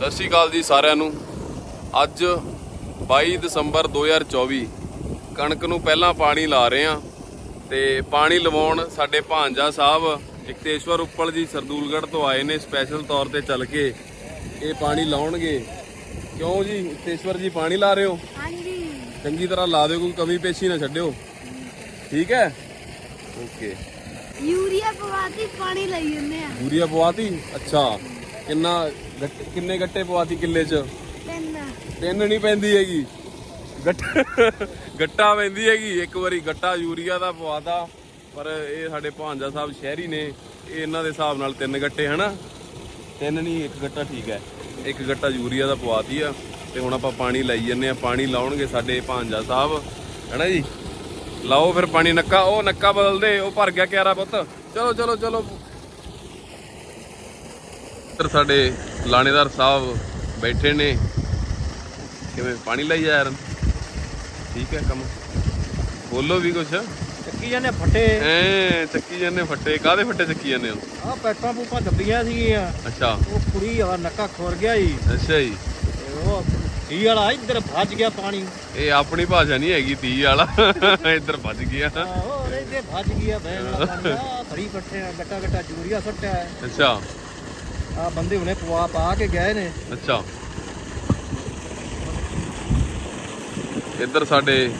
ਸਤਿ ਸ਼੍ਰੀ ਅਕਾਲ ਜੀ ਸਾਰਿਆਂ ਨੂੰ। ਅੱਜ 22 ਦਸੰਬਰ 2024 ਕਣਕ ਨੂੰ ਪਹਿਲਾਂ ਪਾਣੀ ਲਾ ਰਹੇ ਆ ਤੇ ਪਾਣੀ ਲਵਾਉਣ ਸਾਡੇ ਭਾਂਜਾ ਸਾਹਿਬ ਇਕਤੇਸ਼ਵਰ ਉੱਪਲ ਜੀ ਸਰਦੂਲਗੜ੍ਹ ਤੋਂ ਆਏ ਨੇ ਸਪੈਸ਼ਲ ਤੌਰ ਤੇ ਚੱਲ ਕੇ ਇਹ ਪਾਣੀ ਲਾਉਣਗੇ। ਕਿਉਂ ਜੀ ਇਕਤੇਸ਼ਵਰ ਜੀ ਪਾਣੀ ਲਾ ਰਹੇ ਹੋ? ਹਾਂਜੀ। ਚੰਗੀ ਤਰ੍ਹਾਂ ਲਾ ਦਿਓ ਕੋਈ ਕਮੀ ਪੇਸ਼ੀ ਨਾ ਛੱਡਿਓ। ਠੀਕ ਹੈ? ਓਕੇ। ਯੂਰੀਆ ਪਵਾਤੀ ਪਾਣੀ ਲਈ ਜੰਨੇ ਆ। ਯੂਰੀਆ ਪਵਾਤੀ ਅੱਛਾ। ਕਿੰਨਾ ਗੱਟ- ਕਿੰਨੇ ਗੱਟੇ ਪਵਾਤੀ ਕਿੱਲੇ 'ਚ? ਤਿੰਨ। ਤਿੰਨ ਨਹੀਂ ਪੈਂਦੀ ਹੈਗੀ। ਗੱਟ ਗੱਟਾ ਪੈਂਦੀ ਹੈਗੀ। ਇੱਕ ਵਾਰੀ ਗੱਟਾ ਯੂਰੀਆ ਦਾ ਪਵਾਤਾ। ਪਰ ਇਹ ਸਾਡੇ ਭਾਂਜਾ ਸਾਹਿਬ ਸ਼ਹਿਰੀ ਨੇ। ਇਹ ਇਹਨਾਂ ਦੇ ਹਿਸਾਬ ਨਾਲ ਤਿੰਨ ਗੱਟੇ ਹਨਾ? ਤਿੰਨ ਨਹੀਂ ਇੱਕ ਗੱਟਾ ਠੀਕ ਹੈ। ਇੱਕ ਗੱਟਾ ਯੂਰੀਆ ਦਾ ਪਵਾਤੀ ਆ। ਤੇ ਹੁਣ ਆਪਾਂ ਪਾਣੀ ਲਾਈ ਜੰਨੇ ਆ ਪਾਣੀ ਲਾਉਣਗੇ ਸਾਡੇ ਭਾਂਜਾ ਸਾਹਿਬ। ਹੈਨਾ ਜੀ? ਲਾਓ ਫਿਰ ਪਾਣੀ ਨੱਕਾ ਉਹ ਨੱਕਾ ਬਦਲ ਦੇ ਉਹ ਭਰ ਗਿਆ ਕਿਆਰਾ ਪੁੱਤ। ਚਲੋ ਚਲੋ ਚਲੋ। ਇੱਧਰ ਸਾਡੇ ਲਾਣੇਦਾਰ ਸਾਹਿਬ ਬੈਠੇ ਨੇ। ਕਿਵੇਂ ਪਾਣੀ ਲਈ ਜਾ ਯਾਰ ਠੀਕ ਹੈ ਕੰਮ। ਬੋਲੋ ਵੀ ਕੁਛ। ਚੱਕੀ ਜਾਂਦੇ ਫੱਟੇ। ਐ ਚੱਕੀ ਜਾਂਦੇ ਫੱਟੇ। ਕਾਦੇ ਫੱਟੇ ਚੱਕੀ ਜਾਂਦੇ ਹੋ? ਆ ਪੈਪਾਂ ਪੂਪਾਂ ਦੱਬੀਆਂ ਸੀਗੀਆਂ। ਅੱਛਾ। ਉਹ ਕੁੜੀ ਆ ਨੱਕਾ ਖੋਰ ਗਿਆ ਜੀ। ਅੱਛਾ ਜੀ। ਉਹ ਢੀ ਵਾਲਾ ਇੱਧਰ ਭੱਜ ਗਿਆ ਪਾਣੀ। ਇਹ ਆਪਣੀ ਭਾਸ਼ਾ ਨਹੀਂ ਹੈਗੀ ਤੀ ਵਾਲਾ। ਇੱਧਰ ਵੱਜ ਗਿਆ। ਆਹੋ ਇਹਦੇ ਭੱਜ ਗਿਆ ਬੈਣ ਵਾਲਾ ਪਾਣੀ। ਆ ਗੱਟਾ ਗੱਟਾ ਜੂਰੀਆ ਸੱਟਿਆ। ਅੱਛਾ। ਆ ਬੰਦੇ ਹੁਣੇ ਪਵਾ ਪਾ ਕੇ ਗਏ ਨੇ। ਅੱਛਾ। ਇੱਧਰ ਸਾਡੇ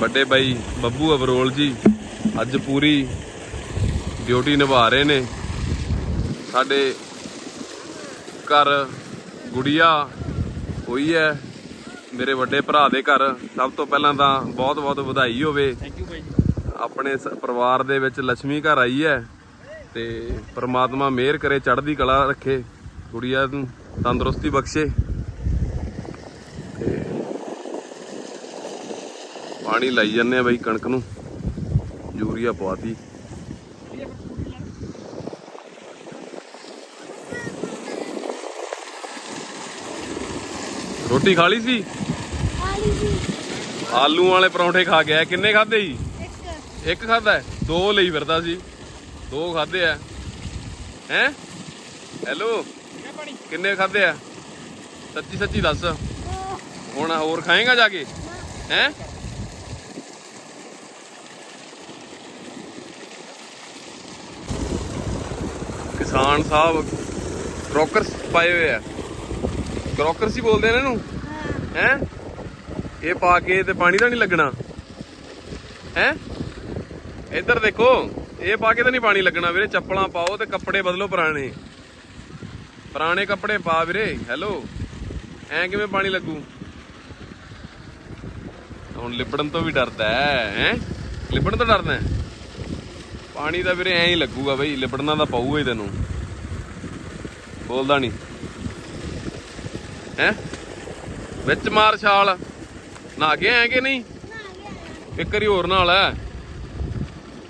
ਵੱਡੇ ਬਾਈ ਬੱਬੂ ਅਬਰੋਲ ਜੀ ਅੱਜ ਪੂਰੀ ਡਿਊਟੀ ਨਿਭਾ ਰਹੇ ਨੇ। ਸਾਡੇ ਘਰ ਗੁੜੀਆ ਹੋਈ ਹੈ ਮੇਰੇ ਵੱਡੇ ਭਰਾ ਦੇ ਘਰ। ਸਭ ਤੋਂ ਪਹਿਲਾਂ ਤਾਂ ਬਹੁਤ ਬਹੁਤ ਵਧਾਈ ਹੋਵੇ। ਥੈਂਕ ਯੂ ਬਾਈ ਆਪਣੇ ਸ- ਪਰਿਵਾਰ ਦੇ ਵਿੱਚ ਲక్ష్ਮੀ ਘਰ ਆਈ ਹੈ। ਤੇ ਪ੍ਰਮਾਤਮਾ ਮਿਹਰ ਕਰੇ ਚੜ੍ਹਦੀ ਕਲਾ ਰੱਖੇ ਗੁੜੀਆ ਨੂੰ ਤੰਦਰੁਸਤੀ ਬਖਸ਼ੇ। ਤੇ ਪਾਣੀ ਲਾਈ ਜੰਨੇ ਆ ਬਈ ਕਣਕ ਨੂੰ ਯੂਰੀਆ ਪਵਾਤੀ। ਰੋਟੀ ਖਾ ਲਈ ਸੀ? ਆਲੂ ਵਾਲੇ ਪਰੌਂਠੇ ਖਾ ਗਿਆ ਕਿੰਨੇ ਖਾਦੇ ਸੀ? ਇੱਕ। ਇੱਕ ਖਾਦਾ? ਦੋ ਲਈ ਫਿਰਦਾ ਸੀ। ਦੋ ਖਾਦੇ ਆ। ਹੈ? ਹੈਲੋ? ਕਿੰਨੇ ਖਾਦੇ ਆ? ਸੱਚੀ ਸੱਚੀ ਦੱਸ। ਹੁਣ ਹੋਰ ਖਾਏਗਾ ਜਾ ਕੇ? ਹੈ? ਕਿਸਾਨ ਸਾਹਿਬ, ਕ੍ਰੋਕਰਸ ਪਾਏ ਹੋਏ ਆ। ਕ੍ਰੋਕਰਸ ਹੀ ਬੋਲਦੇ ਨੇ ਇਹਨੂੰ? ਹਾਂ ਹੈ? ਇਹ ਪਾ ਕੇ ਤੇ ਪਾਣੀ ਤਾਂ ਨਹੀਂ ਲੱਗਣਾ। ਹੈ? ਇੱਧਰ ਦੇਖੋ। ਇਹ ਪਾ ਕੇ ਤਾਂ ਨਹੀਂ ਪਾਣੀ ਲੱਗਣਾ ਵੀਰੇ ਚੱਪਲਾਂ ਪਾਓ ਤੇ ਕੱਪੜੇ ਬਦਲੋ ਪੁਰਾਣੇ। ਪੁਰਾਣੇ ਕੱਪੜੇ ਪਾ ਵੀਰੇ ਹੈਲੋ ਐ ਕਿਵੇਂ ਪਾਣੀ ਲੱਗੂ? ਹੁਣ ਲਿਬੜਨ ਤੋਂ ਵੀ ਡਰਦਾ ਹੈ ਹੈ? ਲਿਬੜਨ ਤੋਂ ਡਰਦਾ? ਪਾਣੀ ਤਾਂ ਵੀਰੇ ਐਂ ਹੀ ਲੱਗੂਗਾ ਬਈ ਲਿਬੜਨਾ ਤਾਂ ਪਊਗਾ ਹੀ ਤੈਨੂੰ। ਬੋਲਦਾ ਨਹੀਂ। ਹੈ? ਵਿੱਚ ਮਾਰ ਛਾਲ। ਨਹਾ ਕੇ ਆਏ ਕਿ ਨਹੀਂ? ਇੱਕ ਵਾਰੀ ਹੋਰ ਨਾਲ ਹੈ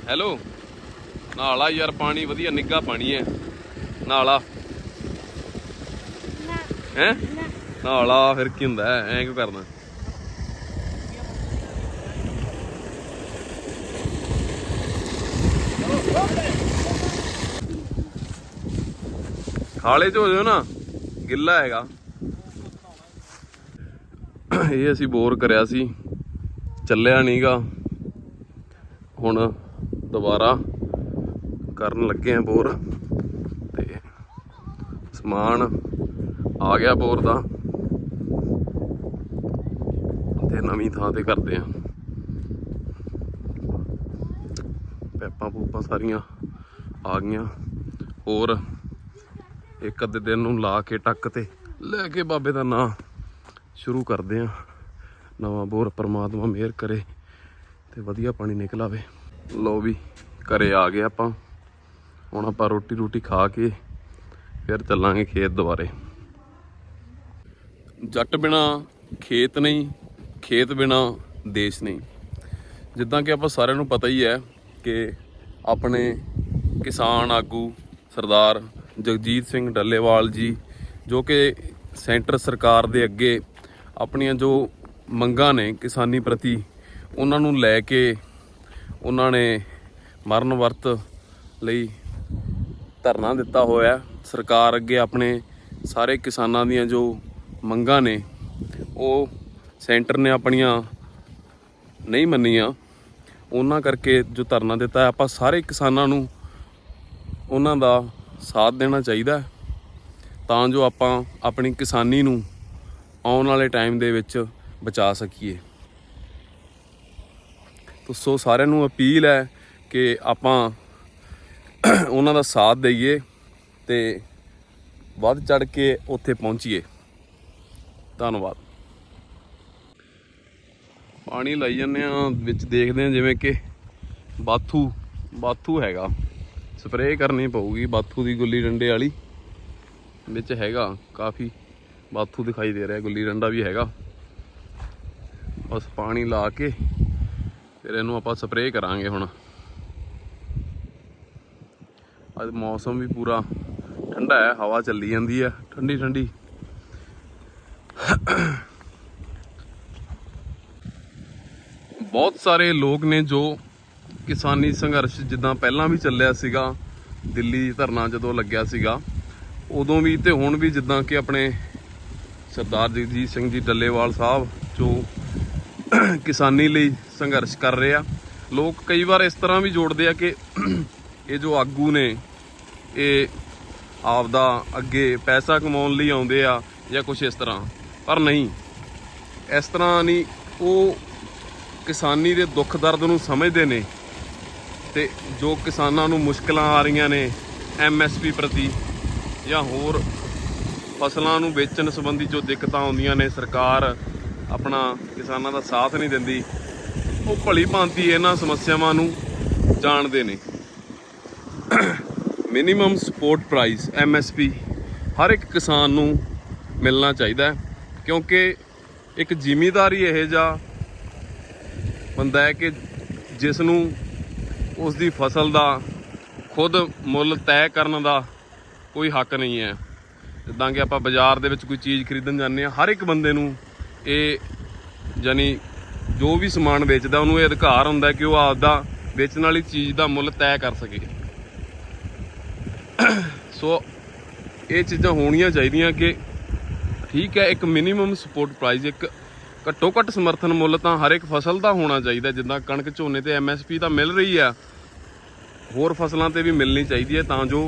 ਹੈਲੋ। ਨਾਲਾ ਯਾਰ, ਪਾਣੀ ਵਧੀਆ ਨਿੱਗਾ ਪਾਣੀ ਹੈ। ਨਾਲਾ। ਨਾ ਹੈ? ਨਾਲਾ, ਫਿਰ ਕੀ ਹੁੰਦਾ? ਹੈ ਐਂ ਕਿਉਂ ਕਰਨਾ? ਖਾਲੇ ਚ ਹੋ ਜਾਓ ਨਾ, ਗਿੱਲਾ ਹੈਗਾ। ਇਹ ਅਸੀਂ ਬੋਰ ਕਰਿਆ ਸੀ, ਚੱਲਿਆ ਨਹੀਂਗਾ ਹੁਣ ਦੁਬਾਰਾ। ਕਰਨ ਲੱਗੇ ਆ ਬੋਰ ਤੇ ਸਮਾਨ ਆ ਗਿਆ ਬੋਰ ਦਾ ਤੇ ਨਵੀਂ ਥਾਂ ਤੇ ਕਰਦੇ ਆ। ਪੈਪਾਂ ਪੂਪਾਂ ਸਾਰੀਆਂ ਆ ਗਈਆਂ। ਹੋਰ ਇੱਕ ਅੱਧੇ ਦਿਨ ਨੂੰ ਲਾ ਕੇ ਟੱਕ ਤੇ ਲੈ ਕੇ ਬਾਬੇ ਦਾ ਨਾਂ ਸ਼ੁਰੂ ਕਰਦੇ ਆ। ਨਵਾਂ ਬੋਰ ਪਰਮਾਤਮਾ ਮਿਹਰ ਕਰੇ ਤੇ ਵਧੀਆ ਪਾਣੀ ਨਿਕਲ ਆਵੇ। ਲਓ ਵੀ ਘਰੇ ਆ ਗਏ ਆਪਾਂ। ਹੁਣ ਆਪਾਂ ਰੋਟੀ ਰੋਟੀ ਖਾ ਕੇ ਫਿਰ ਚੱਲਾਂਗੇ ਖੇਤ ਦੁਬਾਰੇ। ਜੱਟ ਬਿਨਾ ਖੇਤ ਨਹੀਂ, ਖੇਤ ਬਿਨਾ ਦੇਸ਼ ਨਹੀਂ। ਜਿੱਦਾਂ ਕਿ ਆਪਾਂ ਸਾਰਿਆਂ ਨੂੰ ਪਤਾ ਹੀ ਹੈ ਕਿ ਆਪਣੇ ਕਿਸਾਨ ਆਗੂ ਸਰਦਾਰ ਜਗਜੀਤ ਸਿੰਘ ਡੱਲੇਵਾਲ ਜੀ, ਜੋ ਕਿ ਸੈਂਟਰ ਸਰਕਾਰ ਦੇ ਅੱਗੇ ਆਪਣੀਆਂ ਜੋ ਮੰਗਾਂ ਨੇ ਕਿਸਾਨੀ ਪ੍ਰਤੀ, ਉਹਨਾਂ ਨੂੰ ਲੈ ਕੇ ਉਹਨਾਂ ਨੇ ਮਰਨ ਵਰਤ ਲਈ ਧਰਨਾ ਦਿੱਤਾ ਹੋਇਆ ਸਰਕਾਰ ਅੱਗੇ ਆਪਣੇ ਸਾਰੇ ਕਿਸਾਨਾਂ ਦੀਆਂ ਜੋ ਮੰਗਾਂ ਨੇ, ਉਹ ਸੈਂਟਰ ਨੇ ਆਪਣੀਆਂ ਨਹੀਂ ਮੰਨੀਆਂ। ਉਹਨਾਂ ਕਰਕੇ ਜੋ ਧਰਨਾ ਦਿੱਤਾ ਆਪਾਂ ਸਾਰੇ ਕਿਸਾਨਾਂ ਨੂੰ ਉਹਨਾਂ ਦਾ ਸਾਥ ਦੇਣਾ ਚਾਹੀਦਾ ਤਾਂ ਜੋ ਆਪਾਂ ਆਪਣੀ ਕਿਸਾਨੀ ਨੂੰ ਆਉਣ ਵਾਲੇ ਟਾਈਮ ਦੇ ਵਿੱਚ ਬਚਾ ਸਕੀਏ। ਤੋ ਸੋ ਸਾਰਿਆਂ ਨੂੰ ਅਪੀਲ ਹੈ ਕਿ ਆਪਾਂ ਉਹਨਾਂ ਦਾ ਸਾਥ ਦਈਏ ਤੇ ਵੱਧ ਚੜ ਕੇ ਉੱਥੇ ਪਹੁੰਚੀਏ। ਧੰਨਵਾਦ। ਪਾਣੀ ਲਾਈ ਜਾਂਦੇ ਆ ਵਿੱਚ ਦੇਖਦੇ ਆ ਜਿਵੇਂ ਕਿ ਬਾਥੂ ਬਾਥੂ ਹੈਗਾ। ਸਪਰੇਅ ਕਰਨੀ ਪਊਗੀ, ਬਾਥੂ ਦੀ ਗੁੱਲੀ ਡੰਡੇ ਵਾਲੀ ਵਿੱਚ ਹੈਗਾ। ਕਾਫੀ ਬਾਥੂ ਦਿਖਾਈ ਦੇ ਰਿਹਾ, ਗੁੱਲੀ ਡੰਡਾ ਵੀ ਹੈਗਾ। ਬਸ ਪਾਣੀ ਲਾ ਕੇ ਫਿਰ ਇਹਨੂੰ ਆਪਾਂ ਸਪਰੇਅ ਕਰਾਂਗੇ ਹੁਣ। ਅੱਜ ਮੌਸਮ ਵੀ ਪੂਰਾ ਠੰਡਾ ਹੈ, ਹਵਾ ਚੱਲੀ ਜਾਂਦੀ ਹੈ, ਠੰਡੀ ਠੰਡੀ। ਬਹੁਤ ਸਾਰੇ ਲੋਕ ਨੇ ਜੋ ਕਿਸਾਨੀ ਸੰਘਰਸ਼ ਜਿੱਦਾਂ ਪਹਿਲਾਂ ਵੀ ਚੱਲਿਆ ਸੀਗਾ, ਦਿੱਲੀ ਧਰਨਾ ਜਦੋਂ ਲੱਗਿਆ ਸੀਗਾ, ਉਦੋਂ ਵੀ ਤੇ ਹੁਣ ਵੀ ਜਿੱਦਾਂ ਕਿ ਆਪਣੇ ਸਰਦਾਰ ਜਗਜੀਤ ਸਿੰਘ ਜੀ ਡੱਲੇਵਾਲ ਸਾਹਿਬ ਜੋ ਕਿਸਾਨੀ ਲਈ ਸੰਘਰਸ਼ ਕਰ ਰਹੇ ਆ। ਲੋਕ ਕਈ ਵਾਰ ਇਸ ਤਰ੍ਹਾਂ ਵੀ ਜੋੜਦੇ ਆ ਕਿ ਇਹ ਜੋ ਆਗੂ ਨੇ, ਇਹ ਆਪਦਾ ਅੱਗੇ ਪੈਸਾ ਕਮਾਉਣ ਲਈ ਆਉਂਦੇ ਆ ਜਾਂ ਕੁਝ ਇਸ ਤਰ੍ਹਾਂ। ਪਰ ਨਹੀਂ, ਇਸ ਤਰ੍ਹਾਂ ਨਹੀਂ, ਉਹ ਕਿਸਾਨੀ ਦੇ ਦੁੱਖ ਦਰਦ ਨੂੰ ਸਮਝਦੇ ਨੇ ਤੇ ਜੋ ਕਿਸਾਨਾਂ ਨੂੰ ਮੁਸ਼ਕਲਾਂ ਆ ਰਹੀਆਂ ਨੇ ਐਮਐਸਪੀ ਪ੍ਰਤੀ ਜਾਂ ਹੋਰ ਫਸਲਾਂ ਨੂੰ ਵੇਚਣ ਸੰਬੰਧੀ ਜੋ ਦਿੱਕਤਾਂ ਆਉਂਦੀਆਂ ਨੇ, ਸਰਕਾਰ ਆਪਣਾ ਕਿਸਾਨਾਂ ਦਾ ਸਾਥ ਨਹੀਂ ਦਿੰਦੀ, ਉਹ ਭਲੀ ਭਾਂਤੀ ਇਹਨਾਂ ਸਮੱਸਿਆਵਾਂ ਨੂੰ ਜਾਣਦੇ ਨੇ। ਮਿਨੀਮਮ ਸਪੋਰਟ ਪ੍ਰਾਈਸ ਐਮਐਸਪੀ ਹਰ ਇੱਕ ਕਿਸਾਨ ਨੂੰ ਮਿਲਣਾ ਚਾਹੀਦਾ ਕਿਉਂਕਿ ਇੱਕ ਜ਼ਿਮੀਦਾਰੀ ਹੀ ਇਹ ਜਿਹਾ ਬੰਦਾ ਹੈ ਕਿ ਜਿਸ ਨੂੰ ਉਸ ਦੀ ਫਸਲ ਦਾ ਖੁਦ ਮੁੱਲ ਤੈਅ ਕਰਨ ਦਾ ਕੋਈ ਹੱਕ ਨਹੀਂ ਹੈ। ਜਿੱਦਾਂ ਕਿ ਆਪਾਂ ਬਾਜ਼ਾਰ ਦੇ ਵਿੱਚ ਕੋਈ ਚੀਜ਼ ਖਰੀਦਣ ਜਾਂਦੇ ਆ ਹਰ ਇੱਕ ਬੰਦੇ ਨੂੰ ਇਹ ਯਾਨੀ ਜੋ ਵੀ ਸਮਾਨ ਵੇਚਦਾ, ਉਹਨੂੰ ਇਹ ਅਧਿਕਾਰ ਹੁੰਦਾ ਕਿ ਉਹ ਆਪਦਾ ਵੇਚਣ ਵਾਲੀ ਚੀਜ਼ ਦਾ ਮੁੱਲ ਤੈਅ ਕਰ ਸਕੇ। ਸੋ, ਇਹ ਚੀਜ਼ਾਂ ਹੋਣੀਆਂ ਚਾਹੀਦੀਆਂ ਕਿ ਠੀਕ ਹੈ, ਇੱਕ ਮਿਨੀਮਮ ਸਪੋਰਟ ਪ੍ਰਾਈਸ ਇੱਕ ਘੱਟੋ ਘੱਟ ਸਮਰਥਨ ਮੁੱਲ ਤਾਂ ਹਰ ਇੱਕ ਫਸਲ ਦਾ ਹੋਣਾ ਚਾਹੀਦਾ ਜਿੱਦਾਂ ਕਣਕ ਝੋਨੇ ਤੇ ਐਮਐਸਪੀ ਤਾਂ ਮਿਲ ਰਹੀ ਆ ਹੋਰ ਫਸਲਾਂ ਤੇ ਵੀ ਮਿਲਣੀ ਚਾਹੀਦੀ ਹੈ ਤਾਂ ਜੋ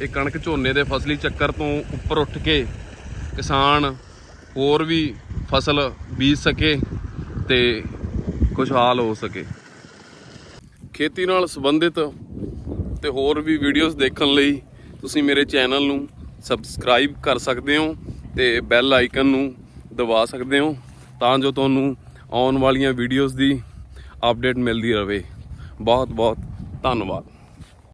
ਇਹ ਕਣਕ ਝੋਨੇ ਦੇ ਫਸਲੀ ਚੱਕਰ ਤੋਂ ਉੱਪਰ ਉੱਠ ਕੇ ਕਿਸਾਨ ਹੋਰ ਵੀ ਫਸਲ ਬੀਜ ਸਕੇ ਤੇ ਖੁਸ਼ਹਾਲ ਹੋ ਸਕੇ। ਖੇਤੀ ਨਾਲ ਸੰਬੰਧਿਤ ਤੇ ਹੋਰ ਵੀ ਵੀਡੀਓਜ਼ ਦੇਖਣ ਲਈ ਤੁਸੀਂ ਮੇਰੇ ਚੈਨਲ ਨੂੰ ਸਬਸਕ੍ਰਾਈਬ ਕਰ ਸਕਦੇ ਹੋ ਤੇ ਬੈਲ ਆਈਕਨ ਨੂੰ ਦਬਾ ਸਕਦੇ ਹੋ ਤਾਂ ਜੋ ਤੁਹਾਨੂੰ ਆਉਣ ਵਾਲੀਆਂ ਵੀਡੀਓਜ਼ ਦੀ ਅਪਡੇਟ ਮਿਲਦੀ ਰਹੇ। ਬਹੁਤ ਬਹੁਤ ਧੰਨਵਾਦ।